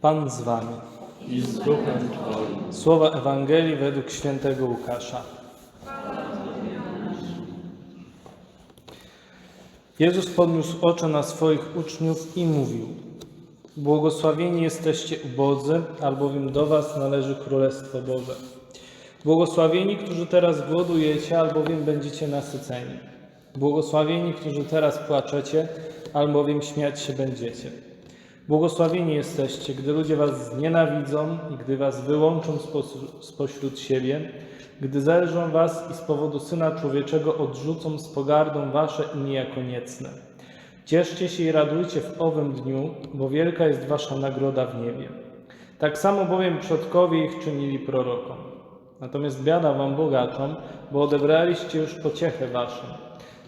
Pan z wami. i z duchem Twoim. Słowa Ewangelii według świętego Łukasza. Jezus podniósł oczy na swoich uczniów i mówił: Błogosławieni jesteście ubodzy, albowiem do was należy Królestwo Boże. Błogosławieni, którzy teraz głodujecie, albowiem będziecie nasyceni. Błogosławieni, którzy teraz płaczecie, albowiem śmiać się będziecie. Błogosławieni jesteście, gdy ludzie was znienawidzą i gdy was wyłączą spośród siebie, gdy zelżą was i z powodu Syna Człowieczego odrzucą z pogardą wasze imię jako niecne. Cieszcie się i radujcie w owym dniu, bo wielka jest wasza nagroda w niebie. Tak samo bowiem przodkowie ich czynili prorokom. Natomiast biada wam bogaczom, bo odebraliście już pociechę waszą.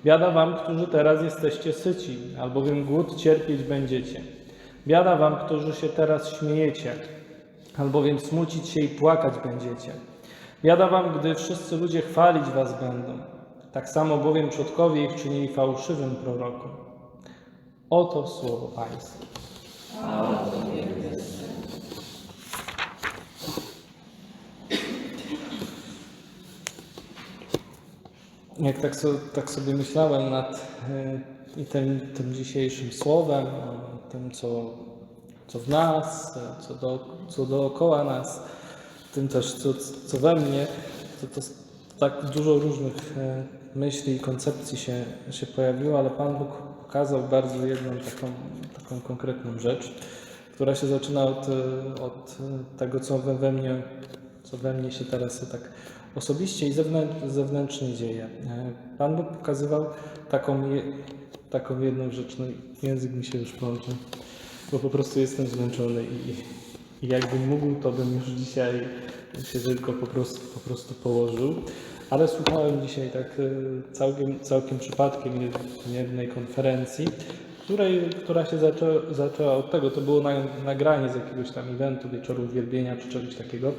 Biada wam, którzy teraz jesteście syci, albowiem głód cierpieć będziecie. Biada wam, którzy się teraz śmiejecie, albowiem smucić się i płakać będziecie. Biada wam, gdy wszyscy ludzie chwalić was będą. Tak samo bowiem przodkowie ich czynili fałszywym prorokom. Oto słowo Pańskie. Jak tak, so, tak sobie myślałem nad i tym, tym dzisiejszym słowem, tym, co, co w nas, e, co, do, co dookoła nas, tym też, co, co we mnie, to, to tak dużo różnych e, myśli i koncepcji się, się pojawiło, ale Pan Bóg pokazał bardzo jedną taką, taką konkretną rzecz, która się zaczyna od, od tego, co we, we mnie, co we mnie się teraz tak osobiście i zewnętrznie, dzieje. E, Pan Bóg pokazywał taką, taką jedną rzecz, no język mi się już plącze, bo po prostu jestem zmęczony i, i jakbym mógł, to bym już dzisiaj się tylko po prostu, po prostu położył. Ale słuchałem dzisiaj tak e, całkiem, całkiem przypadkiem jed- jednej konferencji, której, która się zaczęła, zaczęła od tego, to było na, nagranie z jakiegoś tam eventu, wieczoru uwielbienia czy czegoś takiego,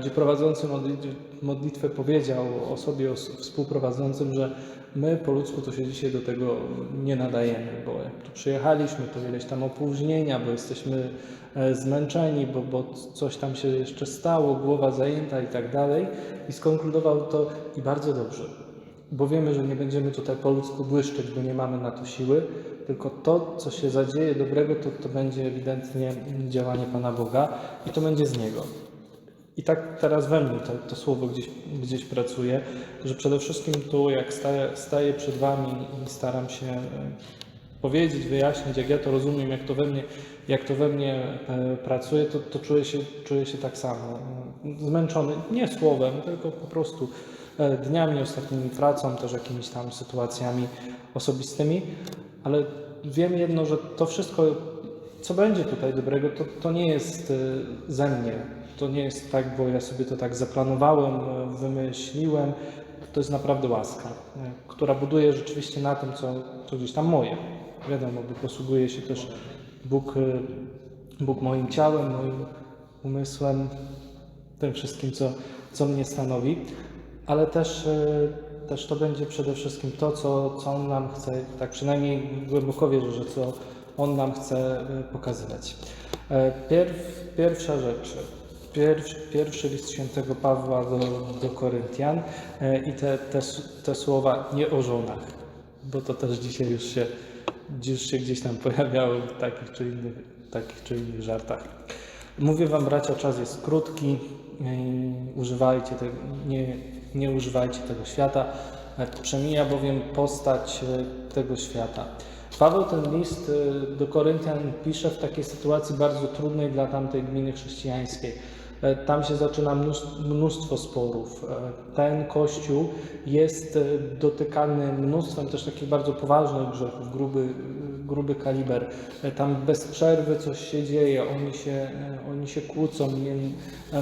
gdzie prowadzący modlit- modlitwę powiedział osobie os- współprowadzącym, że my po ludzku to się dzisiaj do tego nie nadajemy, bo jak tu przyjechaliśmy, to ileś tam opóźnienia, bo jesteśmy e, zmęczeni, bo, bo coś tam się jeszcze stało, głowa zajęta i tak dalej. I skonkludował to i bardzo dobrze, bo wiemy, że nie będziemy tutaj po ludzku błyszczeć, bo nie mamy na to siły, tylko to, co się zadzieje dobrego, to, to będzie ewidentnie działanie Pana Boga i to będzie z Niego. I tak teraz we mnie to, to słowo gdzieś, gdzieś pracuje, że przede wszystkim tu, jak staję, staję przed Wami i staram się e, powiedzieć, wyjaśnić, jak ja to rozumiem, jak to we mnie, jak to we mnie e, pracuje, to, to czuję, się, czuję się tak samo. Zmęczony, nie słowem, tylko po prostu e, dniami ostatnimi pracą, też jakimiś tam sytuacjami osobistymi, ale wiem jedno, że to wszystko, co będzie tutaj dobrego, to, to nie jest ze mnie. To nie jest tak, bo ja sobie to tak zaplanowałem, e, wymyśliłem. To jest naprawdę łaska, e, która buduje rzeczywiście na tym, co, co gdzieś tam moje. Wiadomo, bo posługuje się też Bóg, e, Bóg moim ciałem, moim umysłem, tym wszystkim, co, co mnie stanowi, ale też, też to będzie przede wszystkim to, co, co On nam chce, tak przynajmniej głęboko wierzę, że co On nam chce pokazywać. Pierw, pierwsza rzecz, pierwszy, pierwszy list świętego Pawła do, do Koryntian e, i te, te, te słowa nie o żonach, bo to też dzisiaj już się, już się gdzieś tam pojawiały w takich czy innych, takich czy innych żartach. Mówię wam, bracia, czas jest krótki. yy, Używajcie tego, nie, nie używajcie tego świata. e, Przemija bowiem postać e, tego świata. Paweł ten list e, do Koryntian pisze w takiej sytuacji bardzo trudnej dla tamtej gminy chrześcijańskiej. E, Tam się zaczyna mnóstwo, sporów. E, Ten kościół jest e, dotykany mnóstwem też takich bardzo poważnych grzechów, gruby, gruby kaliber. Tam bez przerwy coś się dzieje, oni się, oni się kłócą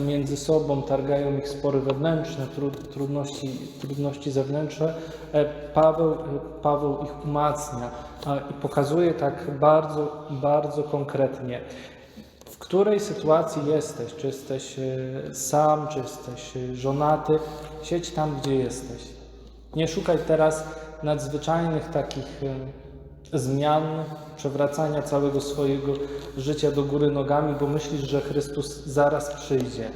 między sobą, targają ich spory wewnętrzne, tru- trudności, trudności zewnętrzne. Paweł, Paweł ich umacnia i pokazuje tak bardzo, bardzo konkretnie. Której sytuacji jesteś? Czy jesteś e, sam, czy jesteś e, żonaty? Siedź tam, gdzie jesteś. Nie szukaj teraz nadzwyczajnych takich e, zmian, przewracania całego swojego życia do góry nogami, bo myślisz, że Chrystus zaraz przyjdzie.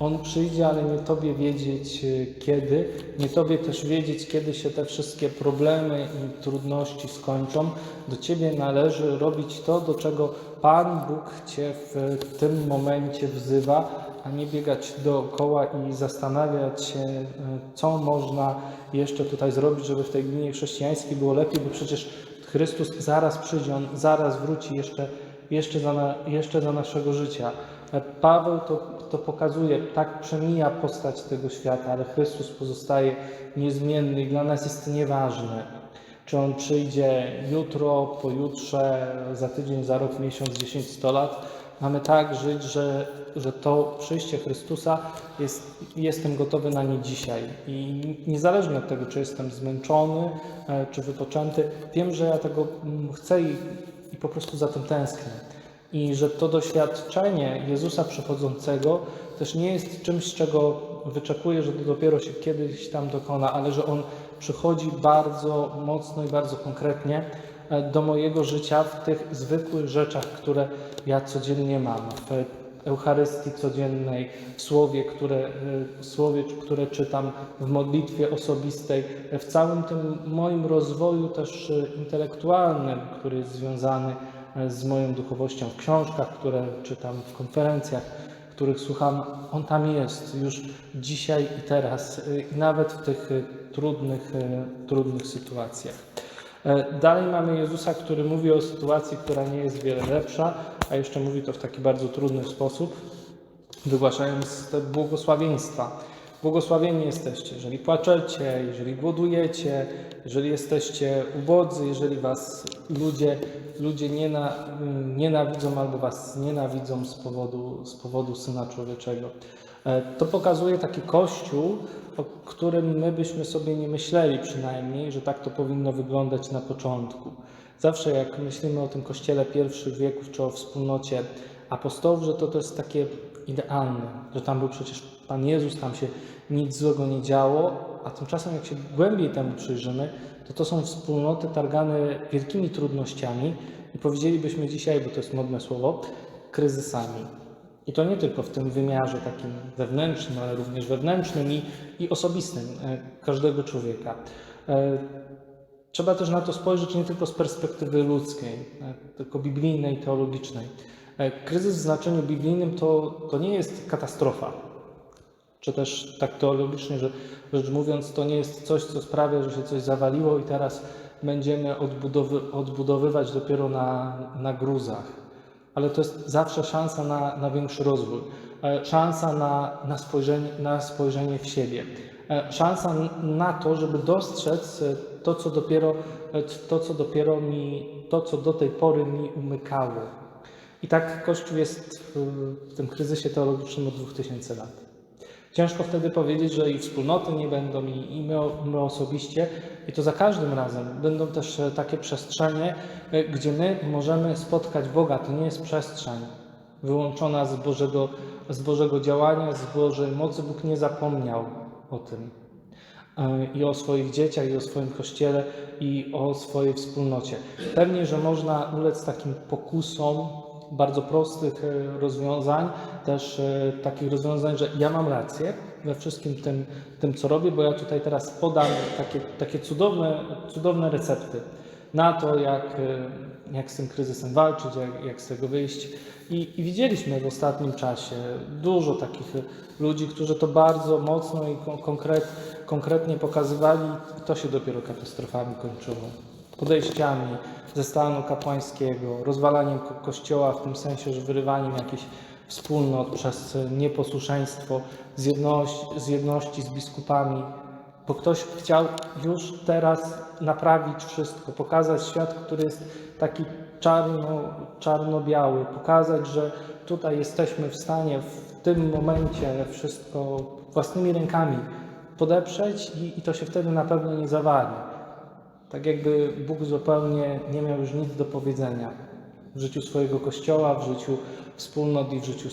On przyjdzie, ale nie Tobie wiedzieć kiedy, nie Tobie też wiedzieć, kiedy się te wszystkie problemy i trudności skończą. Do Ciebie należy robić to, do czego Pan Bóg Cię w tym momencie wzywa, a nie biegać dookoła i zastanawiać się, e, co można jeszcze tutaj zrobić, żeby w tej gminie chrześcijańskiej było lepiej, bo przecież Chrystus zaraz przyjdzie, On zaraz wróci jeszcze, jeszcze, za, na, jeszcze za naszego życia. E, Paweł to, to pokazuje, tak przemija postać tego świata, ale Chrystus pozostaje niezmienny i dla nas jest nieważne, czy On przyjdzie jutro, pojutrze, za tydzień, za rok, miesiąc, 10, 100 lat. Mamy tak żyć, że, że to przyjście Chrystusa jest, jestem gotowy na nie dzisiaj. I niezależnie od tego, czy jestem zmęczony, e, czy wypoczęty, wiem, że ja tego mm, chcę i, i po prostu za tym tęsknię. I że to doświadczenie Jezusa przychodzącego też nie jest czymś, czego wyczekuję, że to dopiero się kiedyś tam dokona, ale że On przychodzi bardzo mocno i bardzo konkretnie e, do mojego życia w tych zwykłych rzeczach, które ja codziennie mam. W Eucharystii codziennej, w słowie, które, e, w słowie, które czytam, w modlitwie osobistej, w całym tym moim rozwoju też e, intelektualnym, który jest związany e, z moją duchowością, w książkach, które czytam, w konferencjach, których słucham, on tam jest już dzisiaj i teraz, e, i nawet w tych e, trudnych, e, trudnych sytuacjach. E, Dalej mamy Jezusa, który mówi o sytuacji, która nie jest wiele lepsza, a jeszcze mówi to w taki bardzo trudny sposób, wygłaszając te błogosławieństwa. Błogosławieni jesteście, jeżeli płaczecie, jeżeli głodujecie, jeżeli jesteście ubodzy, jeżeli was ludzie, ludzie niena, nienawidzą albo was nienawidzą z powodu, z powodu Syna Człowieczego. E, To pokazuje taki Kościół, o którym my byśmy sobie nie myśleli przynajmniej, że tak to powinno wyglądać na początku. Zawsze jak myślimy o tym Kościele pierwszych wieków, czy o wspólnocie apostołów, że to, to jest takie idealne, że tam był przecież Pan Jezus, tam się nic złego nie działo, a tymczasem jak się głębiej temu przyjrzymy, to to są wspólnoty targane wielkimi trudnościami i powiedzielibyśmy dzisiaj, bo to jest modne słowo, kryzysami. I to nie tylko w tym wymiarze takim wewnętrznym, ale również wewnętrznym i, i osobistym e, każdego człowieka. E, Trzeba też na to spojrzeć nie tylko z perspektywy ludzkiej, e, tylko biblijnej, teologicznej. Kryzys w znaczeniu biblijnym to, to nie jest katastrofa, czy też tak teologicznie, że rzecz mówiąc, to nie jest coś, co sprawia, że się coś zawaliło i teraz będziemy odbudowy, odbudowywać dopiero na, na gruzach. Ale to jest zawsze szansa na, na większy rozwój, e, szansa na, na, spojrzenie, na spojrzenie w siebie, e, szansa na to, żeby dostrzec e, to, co dopiero, to, co dopiero mi, to, co do tej pory mi umykało. I tak Kościół jest w tym kryzysie teologicznym od 2000 lat. Ciężko wtedy powiedzieć, że i wspólnoty nie będą, i, i my, my osobiście, i to za każdym razem będą też e, takie przestrzenie, e, gdzie my możemy spotkać Boga. To nie jest przestrzeń wyłączona z Bożego, z Bożego działania, z Bożej mocy. Bóg nie zapomniał o tym. E, I o swoich dzieciach, i o swoim kościele, i o swojej wspólnocie. Pewnie, że można ulec takim pokusom bardzo prostych e, rozwiązań, też e, takich rozwiązań, że ja mam rację we wszystkim tym, tym co robię, bo ja tutaj teraz podam takie, takie cudowne, cudowne recepty na to, jak, e, jak z tym kryzysem walczyć, jak, jak z tego wyjść. I, I widzieliśmy w ostatnim czasie dużo takich ludzi, którzy to bardzo mocno i kon- konkret, konkretnie pokazywali, to się dopiero katastrofami kończyło podejściami ze stanu kapłańskiego, rozwalaniem ko- kościoła w tym sensie, że wyrywaniem jakichś wspólnot przez nieposłuszeństwo, z jedności, z jedności z biskupami, bo ktoś chciał już teraz naprawić wszystko, pokazać świat, który jest taki czarno, czarno-biały, pokazać, że tutaj jesteśmy w stanie w tym momencie wszystko własnymi rękami podeprzeć i, i to się wtedy na pewno nie zawali. Tak jakby Bóg zupełnie nie miał już nic do powiedzenia w życiu swojego Kościoła, w życiu wspólnot i w życiu,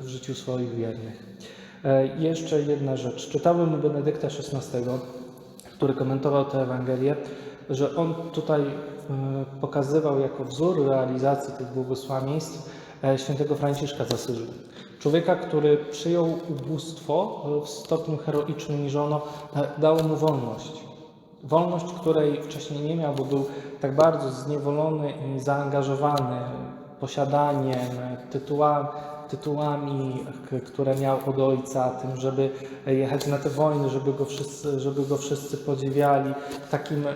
w życiu swoich wiernych. E, Jeszcze jedna rzecz. Czytałem u Benedykta XVI, który komentował tę Ewangelię, że on tutaj pokazywał jako wzór realizacji tych błogosławieństw e, świętego Franciszka z Asyżu. Człowieka, który przyjął ubóstwo e, w stopniu heroicznym i żono e, dało mu wolność. Wolność, której wcześniej nie miał, bo był tak bardzo zniewolony i zaangażowany posiadaniem, tytułami, tytułami, które miał od ojca, tym, żeby jechać na te wojny, żeby go wszyscy, żeby go wszyscy podziwiali, takim, e,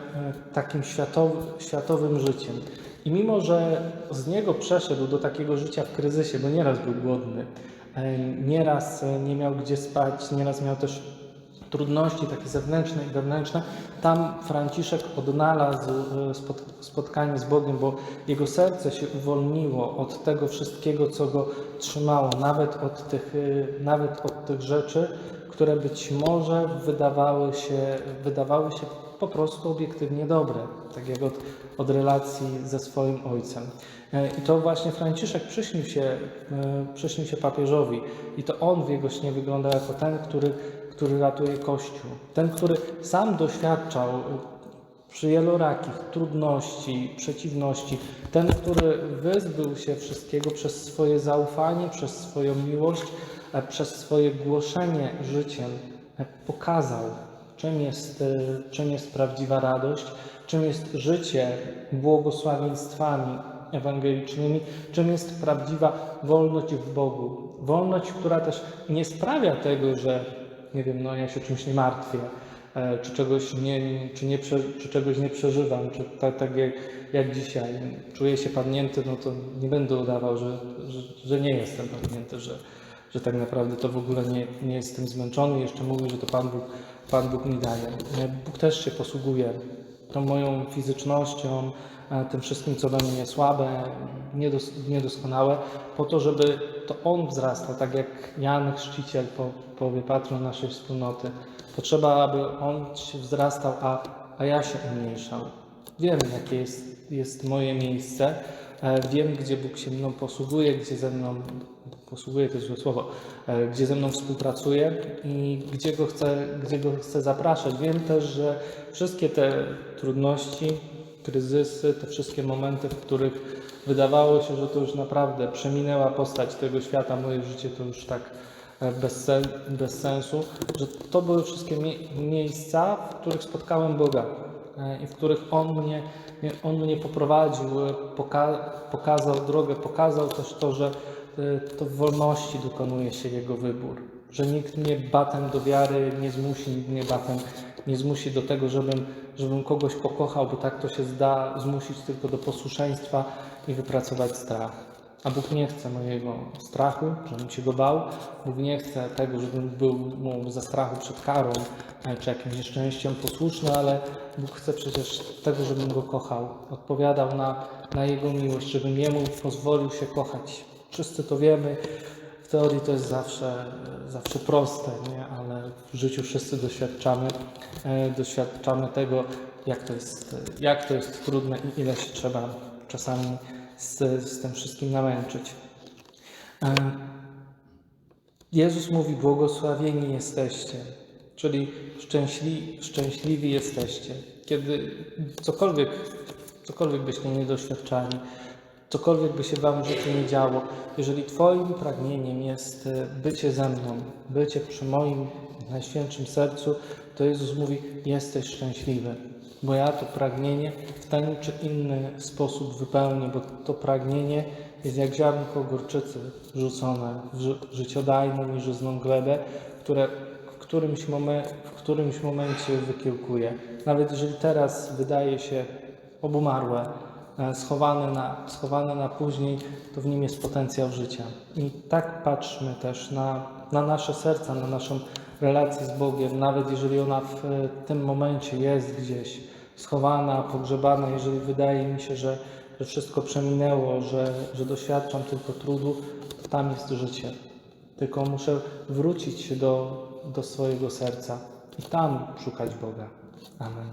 takim światowym życiem. I mimo, że z niego przeszedł do takiego życia w kryzysie, bo nieraz był głodny, e, nieraz e, nie miał gdzie spać, nieraz miał też trudności takie zewnętrzne i wewnętrzne, tam Franciszek odnalazł e, spot- spotkanie z Bogiem, bo jego serce się uwolniło od tego wszystkiego, co go trzymało, nawet od tych, e, nawet od tych rzeczy, które być może wydawały się, wydawały się po prostu obiektywnie dobre, tak jak od, od relacji ze swoim ojcem. E, I to właśnie Franciszek przyśnił się, przyśnił się papieżowi i to on w jego śnie wygląda jako ten, który, który ratuje Kościół. Ten, który sam doświadczał e, przy wielorakich trudności, przeciwności. Ten, który wyzbył się wszystkiego przez swoje zaufanie, przez swoją miłość, e, przez swoje głoszenie życiem, e, pokazał, czym jest, e, czym jest prawdziwa radość, czym jest życie błogosławieństwami ewangelicznymi, czym jest prawdziwa wolność w Bogu. Wolność, która też nie sprawia tego, że nie wiem, no ja się czymś nie martwię, e, czy czegoś nie, czy nie, czy czegoś nie przeżywam, czy tak, tak jak, jak dzisiaj. Czuję się padnięty, no to nie będę udawał, że, że, że nie jestem padnięty, że, że tak naprawdę to w ogóle nie, nie jestem zmęczony. Jeszcze mówię, że to Pan Bóg, Pan Bóg mi daje. E, Bóg też się posługuje tą moją fizycznością, e, tym wszystkim, co we mnie słabe, niedos, niedoskonałe, po to, żeby to On wzrastał, tak jak Jan Chrzciciel po, powie patron naszej wspólnoty. Potrzeba, aby On wzrastał, a, a ja się umniejszał. Wiem, jakie jest, jest moje miejsce, wiem, gdzie Bóg się mną posługuje, gdzie ze mną, posługuje to złe słowo, e, gdzie ze mną współpracuje i gdzie go chcę, gdzie go chcę zapraszać. Wiem też, że wszystkie te trudności, kryzysy, te wszystkie momenty, w których wydawało się, że to już naprawdę przeminęła postać tego świata, moje życie to już tak e, bez, sen, bez sensu, że to były wszystkie mie- miejsca, w których spotkałem Boga i w których On mnie, mnie- on mnie poprowadził, e, poka, pokazał drogę, pokazał też to, że e, to w wolności dokonuje się Jego wybór, że nikt mnie batem do wiary nie zmusi, nikt mnie batem nie zmusi do tego, żebym, żebym kogoś pokochał, bo tak to się zda zmusić tylko do posłuszeństwa i wypracować strach. A Bóg nie chce mojego strachu, żebym się go bał. Bóg nie chce tego, żebym był mu ze strachu przed karą e, czy jakimś nieszczęściem posłuszny, ale Bóg chce przecież tego, żebym go kochał. Odpowiadał na, na Jego miłość, żebym Jemu pozwolił się kochać. Wszyscy to wiemy. W teorii to jest zawsze, zawsze proste, nie? ale w życiu wszyscy doświadczamy, e, doświadczamy tego, jak to, jest, jak to jest trudne i ile się trzeba czasami z, z tym wszystkim namęczyć. E, Jezus mówi: Błogosławieni jesteście, czyli szczęśli, szczęśliwi jesteście. Kiedy cokolwiek, cokolwiek byście nie doświadczali, cokolwiek by się Wam w życiu nie działo, jeżeli Twoim pragnieniem jest e, bycie ze mną, bycie przy moim najświętszym sercu, to Jezus mówi: Jesteś szczęśliwy, bo ja to pragnienie w ten czy inny sposób wypełnię, bo to pragnienie jest jak ziarnko gorczycy rzucone w ży- życiodajną i żyzną glebę, które w którymś, momen, w którymś momencie wykiełkuje. Nawet jeżeli teraz wydaje się obumarłe, e, schowane na, schowane na później, to w nim jest potencjał życia. I tak patrzmy też na, na nasze serca, na naszą relację z Bogiem, nawet jeżeli ona w e, tym momencie jest gdzieś schowana, pogrzebana, jeżeli wydaje mi się, że, że wszystko przeminęło, że, że doświadczam tylko trudu, to tam jest życie. Tylko muszę wrócić do, do swojego serca i tam szukać Boga. Amen.